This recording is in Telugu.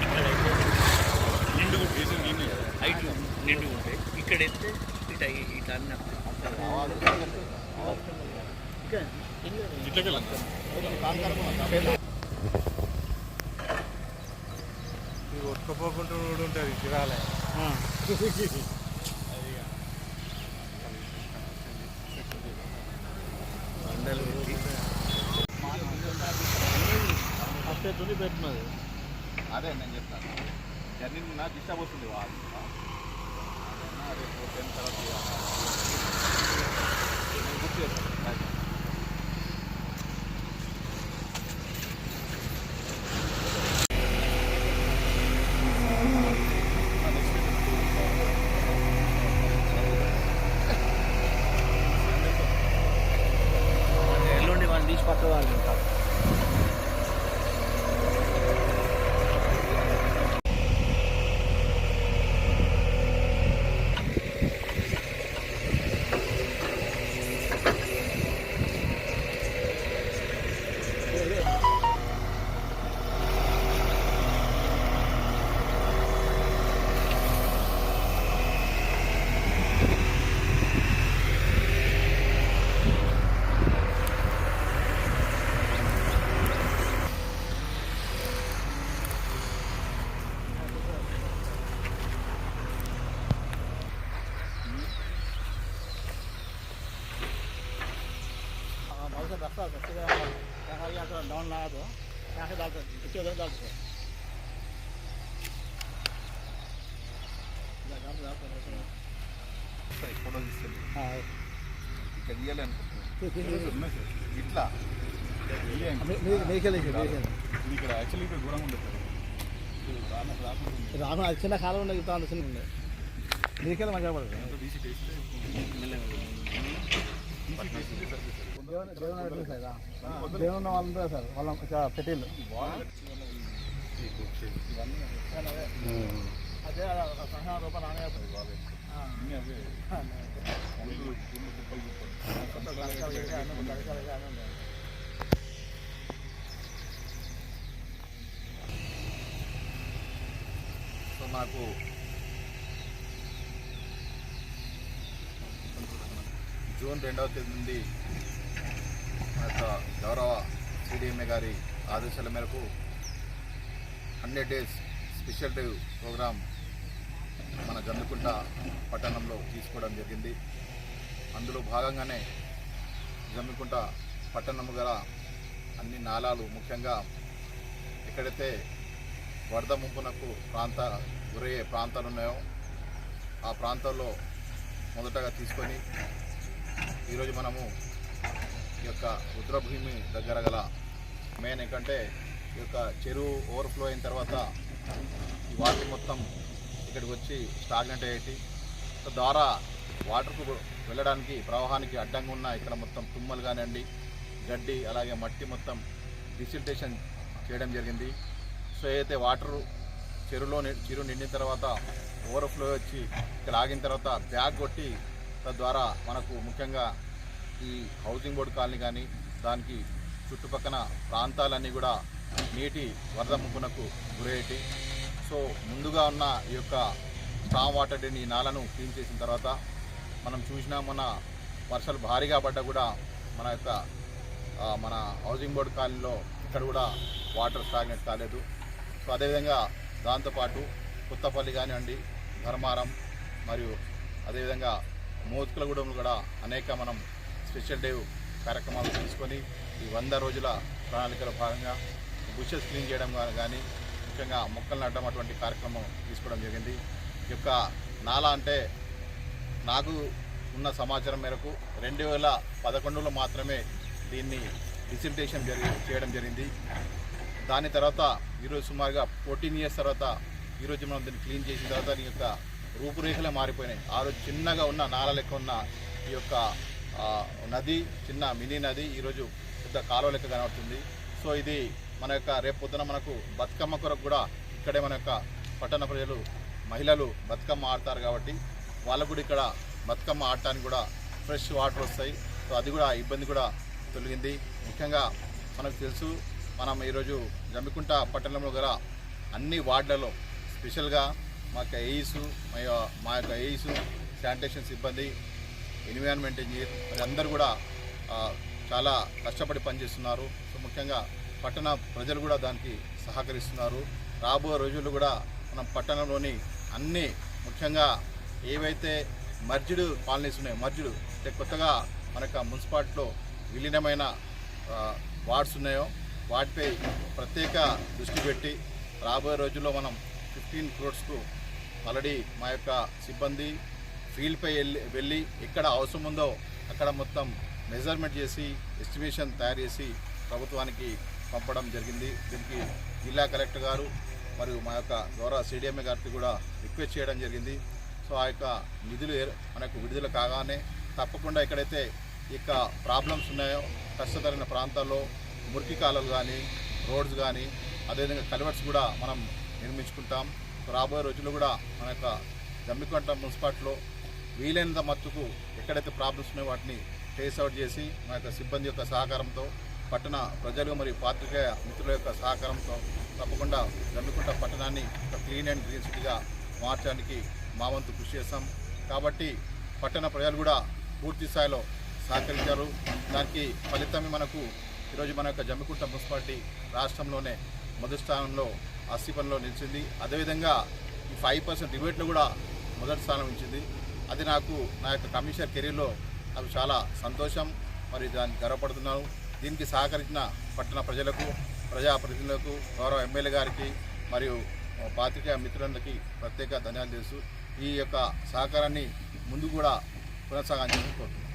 ఇక్కడైతే నిండు బేసిన్ నీళ్ళు హైట్ నిండు ఉంటాయి ఇక్కడ ఎత్తే ఇట ఇట్లా అన్న ఇట్లకి ఒట్టుకోపోకుండా కూడా ఉంటుంది చిరాలే బండలు పెట్టి అప్పేతుంది పెట్టినది. అదే నేను చెప్తాను జర్నీ నాకు డిస్టర్బ్ వస్తుంది వాళ్ళు. అదే టెన్ తర్వాత on là đó nhà cái đào rồi chưa tới đào rồi photo తీసుకెళ్ళి ఇక్కడ తీయాలనుకుంటున్నాను ఇట్లా ఇక్కడ యాక్చువల్లీ ఇక్కడ దూరంగా ఉండదు రాను అది చిన్న కాలం ఉండదు ఇప్పుడు ఆలోచన ఉండే నీకెళ్ళి మంచిగా పడదు తీసి టేస్ట్ దేవుని సార్? వాళ్ళ ఇట్లా అదే రూపాయలు సో నాకు జూన్ రెండవ తేదీ నుండి మన యొక్క గౌరవ సిడిఎంఏ గారి ఆదేశాల మేరకు hundred days special day programme మన గందుకుంట పట్టణంలో తీసుకోవడం జరిగింది. అందులో భాగంగానే జమ్మికుంట పట్టణం గల అన్ని నాలాలు ముఖ్యంగా ఎక్కడైతే వరద ముంపునకు ప్రాంత గురయ్యే ప్రాంతాలు ఉన్నాయో ఆ ప్రాంతాల్లో మొదటగా తీసుకొని ఈరోజు మనము ఈ యొక్క రుద్రభూమి దగ్గర గల మెయిన్ ఏంటంటే ఈ యొక్క చెరువు ఓవర్ఫ్లో అయిన తర్వాత ఈ వాటర్ మొత్తం ఇక్కడికి వచ్చి స్టాగ్నెంట్ అయ్యేటి. ద్వారా వాటర్కు వెళ్ళడానికి ప్రవాహానికి అడ్డంగా ఉన్న ఇక్కడ మొత్తం తుమ్మలు కానివ్వండి గడ్డి అలాగే మట్టి మొత్తం డిసిల్టేషన్ చేయడం జరిగింది. సో ఏదైతే వాటరు చెరువులో చెరువు నిండిన తర్వాత ఓవర్ఫ్లో వచ్చి ఇక్కడ ఆగిన తర్వాత బ్యాగ్ కొట్టి తద్వారా మనకు ముఖ్యంగా ఈ హౌసింగ్ బోర్డు కాలనీ కానీ దానికి చుట్టుపక్కల ప్రాంతాలన్నీ కూడా నీటి వరద ముప్పునకు గురేటి సో ముందుగా ఉన్న ఈ యొక్క స్టామ్ వాటర్ డ్రైన్ ఈ నాలను క్లీన్ చేసిన తర్వాత మనం చూసినా మన వర్షాలు భారీగా పడ్డా కూడా మన యొక్క మన హౌసింగ్ బోర్డు కాలనీలో ఇక్కడ కూడా వాటర్ స్టాగ్నెట్ కాలేదు. సో అదేవిధంగా దాంతోపాటు కొత్తపల్లి కానివ్వండి ధర్మారం మరియు అదేవిధంగా మోత్కులగూడెంలో కూడా అనేక మనం స్పెషల్ డే కార్యక్రమాలు తీసుకొని ఈ వంద రోజుల ప్రణాళికలో భాగంగా బుషెస్ క్లీన్ చేయడం కానీ ముఖ్యంగా మొక్కలు నాటడం అటువంటి కార్యక్రమం తీసుకోవడం జరిగింది. ఈ యొక్క నాలా అంటే నాకు ఉన్న సమాచారం మేరకు రెండు వేల పదకొండులో మాత్రమే దీన్ని డిసిప్టేషన్ జరిగి చేయడం జరిగింది. దాని తర్వాత ఈరోజు సుమారుగా ఫోర్టీన్ ఇయర్స్ తర్వాత ఈరోజు మనం దీన్ని క్లీన్ చేసిన తర్వాత దీని యొక్క రూపురేఖలే మారిపోయినాయి. ఆ రోజు చిన్నగా ఉన్న నాల లెక్క ఉన్న ఈ యొక్క నది చిన్న మినీ నది ఈరోజు పెద్ద కాలువ లెక్క కనబడుతుంది. సో ఇది మన యొక్క రేపు పొద్దున మనకు బతుకమ్మ కొరకు కూడా ఇక్కడే మన యొక్క పట్టణ ప్రజలు మహిళలు బతుకమ్మ ఆడతారు కాబట్టి వాళ్ళకు కూడా ఇక్కడ బతుకమ్మ ఆడటానికి కూడా ఫ్రెష్ వాటర్ వస్తాయి. సో అది కూడా ఇబ్బంది కూడా తొలగింది. ముఖ్యంగా మనకు తెలుసు మనం ఈరోజు జమ్మికుంట పట్టణంలో గల అన్ని వార్డులలో స్పెషల్గా మా యొక్క ఏఈస్ మా యొక్క- మా యొక్క ఏఈస్ శానిటేషన్ సిబ్బంది ఎన్విరాన్మెంట్ ఇంజనీర్ మరి అందరూ కూడా చాలా కష్టపడి పనిచేస్తున్నారు. సో ముఖ్యంగా పట్టణ ప్రజలు కూడా దానికి సహకరిస్తున్నారు. రాబోయే రోజుల్లో కూడా మనం పట్టణంలోని అన్ని ముఖ్యంగా ఏవైతే మర్జిడ్ కాలనీస్ ఉన్నాయో మర్జిడ్ అంటే కొత్తగా మన యొక్క మున్సిపాలిటీలో విలీనమైన వార్డ్స్ ఉన్నాయో వాటిపై ప్రత్యేక దృష్టి పెట్టి రాబోయే రోజుల్లో మనం ఫిఫ్టీన్ క్రోడ్స్కు ఆల్రెడీ మా యొక్క సిబ్బంది ఫీల్డ్పై వెళ్ళి వెళ్ళి ఎక్కడ అవసరం ఉందో అక్కడ మొత్తం మెజర్మెంట్ చేసి ఎస్టిమేషన్ తయారు చేసి ప్రభుత్వానికి పంపడం జరిగింది. దీనికి జిల్లా కలెక్టర్ గారు మరియు మా యొక్క గౌరవ సిడిఎంఏ గారికి కూడా రిక్వెస్ట్ చేయడం జరిగింది. సో ఆ యొక్క నిధులు మనకు విడుదల కాగానే తప్పకుండా ఎక్కడైతే ఇక ప్రాబ్లమ్స్ ఉన్నాయో కష్టతరైన ప్రాంతాల్లో మురికి కాలువలు కానీ రోడ్స్ కానీ అదేవిధంగా కల్వర్ట్స్ కూడా మనం నిర్మించుకుంటాం. రాబోయే రోజుల్లో కూడా మన యొక్క జమ్మికొంట మున్సిపాలిటీలో వీలైనంత మట్టుకు ఎక్కడైతే ప్రాబ్లమ్స్ ఉన్నాయో వాటిని ట్రేస్ అవుట్ చేసి మా యొక్క సిబ్బంది యొక్క సహకారంతో పట్టణ ప్రజలు మరియు పాత్రికేయ మిత్రుల యొక్క సహకారంతో తప్పకుండా జమ్మికుంట పట్టణాన్ని ఒక క్లీన్ అండ్ గ్రీన్ సిటీగా మార్చడానికి మా వంతు కృషి చేస్తాం. కాబట్టి పట్టణ ప్రజలు కూడా పూర్తి స్థాయిలో సహకరించారు. దానికి ఫలితమే మనకు ఈరోజు మన యొక్క జమ్మికుంట మున్సిపాలిటీ రాష్ట్రంలోనే మొదటి స్థానంలో ఆస్తిపనిలో నిలిచింది. అదేవిధంగా ఈ ఫైవ్ పర్సెంట్ రిబేట్లో కూడా మొదటి స్థానం ఇచ్చింది అది నాకు నా యొక్క కమిషనర్ కెరీర్లో నాకు చాలా సంతోషం. మరి దాన్ని గర్వపడుతున్నాను. దీనికి సహకరించిన పట్టణ ప్రజలకు ప్రజాప్రతినిధులకు గౌరవ ఎమ్మెల్యే గారికి మరియు పాత్రికేయ మిత్రులందరికీ ప్రత్యేక ధన్యవాదాలు చేస్తూ ఈ యొక్క సహకారాన్ని ముందు కూడా కొనసాగించాలని కోరుతున్నాను.